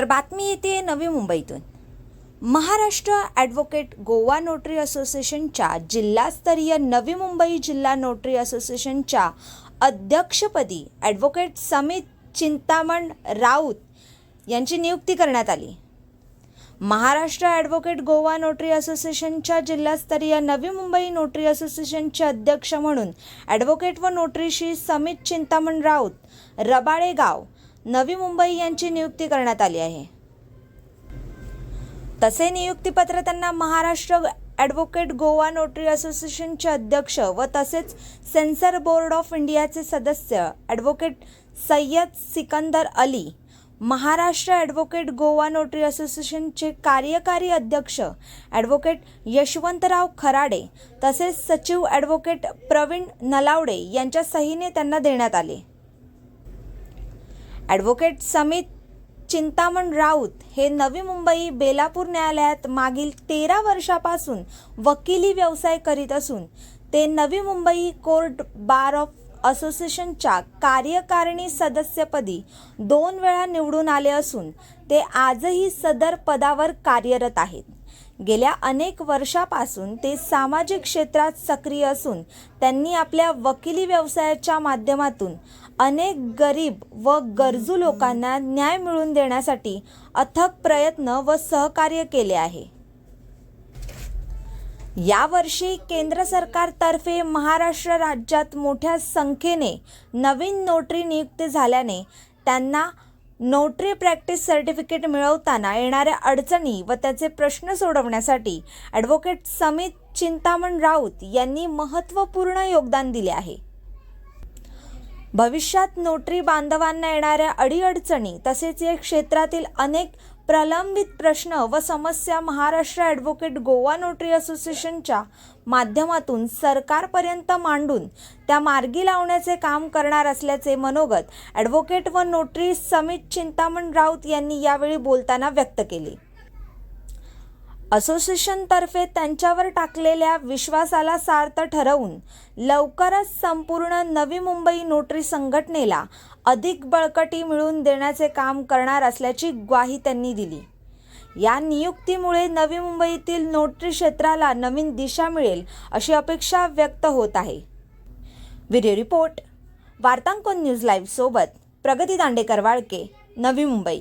तर बातमी येते नवी मुंबईतून. महाराष्ट्र ॲडव्होकेट गोवा नोटरी असोसिएशनच्या जिल्हास्तरीय नवी मुंबई जिल्हा नोटरी असोसिएशनच्या अध्यक्षपदी ॲडव्होकेट समित चिंतामण राऊत यांची नियुक्ती करण्यात आली. महाराष्ट्र ॲडव्होकेट गोवा नोटरी असोसिएशनच्या जिल्हास्तरीय नवी मुंबई नोटरी असोसिएशनचे अध्यक्ष म्हणून ॲडव्होकेट व नोटरीशी समित चिंतामण राऊत रबाळे गाव नवी मुंबई यांची नियुक्ती करण्यात आली आहे. तसे नियुक्तीपत्र त्यांना महाराष्ट्र ॲडव्होकेट गोवा नोटरी असोसिएशनचे अध्यक्ष व तसेच सेन्सर बोर्ड ऑफ इंडियाचे सदस्य advocate Sayyad Sikandar Ali Maharashtra advocate Goa notary असोसिएशनचे कार्यकारी अध्यक्ष ॲडव्होकेट यशवंतराव खराडे तसेच सचिव ॲडव्होकेट प्रवीण नलावडे यांच्या सहीने त्यांना देण्यात आले. ॲडव्होकेट समित चिंतामण राऊत हे नवी मुंबई बेलापूर न्यायालयात मागील तेरा वर्षापासून वकिली व्यवसाय करीत असून ते Navi Mumbai court bar of असोसिएशनच्या कार्यकारिणी सदस्यपदी दोन वेळा निवडून आले असून ते आजही सदर पदावर कार्यरत आहेत. गेल्या अनेक वर्षापासून ते सामाजिक क्षेत्रात सक्रिय असून त्यांनी आपल्या वकिली व्यवसायाच्या माध्यमातून अनेक गरीब व गरजू लोकांना न्याय मिळवून देण्यासाठी अथक प्रयत्न व सहकार्य केले आहे. यावर्षी केंद्र सरकारतर्फे महाराष्ट्र राज्यात मोठ्या संख्येने नवीन नोटरी नियुक्ती झाल्याने त्यांना नोटरी प्रॅक्टिस सर्टिफिकेट मिळवताना येणाऱ्या अडचणी व त्याचे प्रश्न सोडवण्यासाठी ॲडव्होकेट समित चिंतामण राऊत यांनी महत्त्वपूर्ण योगदान दिले आहे. भविष्यात नोटरी बांधवांना येणाऱ्या अडीअडचणी तसेच या क्षेत्रातील अनेक प्रलंबित प्रश्न व समस्या महाराष्ट्र ॲडव्होकेट गोवा नोटरी असोसिएशनच्या माध्यमातून सरकारपर्यंत मांडून त्या मार्गी लावण्याचे काम करणार असल्याचे मनोगत ॲडव्होकेट व नोटरी समित चिंतामण राऊत यांनी यावेळी बोलताना व्यक्त केले. असोसिएशनतर्फे त्यांच्यावर टाकलेल्या विश्वासाला सार्थ ठरवून लवकरच संपूर्ण नवी मुंबई नोटरी संघटनेला अधिक बळकटी मिळवून देण्याचे काम करणार असल्याची ग्वाही त्यांनी दिली. या नियुक्तीमुळे नवी मुंबईतील नोटरी क्षेत्राला नवीन दिशा मिळेल अशी अपेक्षा व्यक्त होत आहे. व्हिडिओ रिपोर्ट वार्तांकन न्यूज लाईव्ह सोबत प्रगती दांडेकर वाळके नवी मुंबई.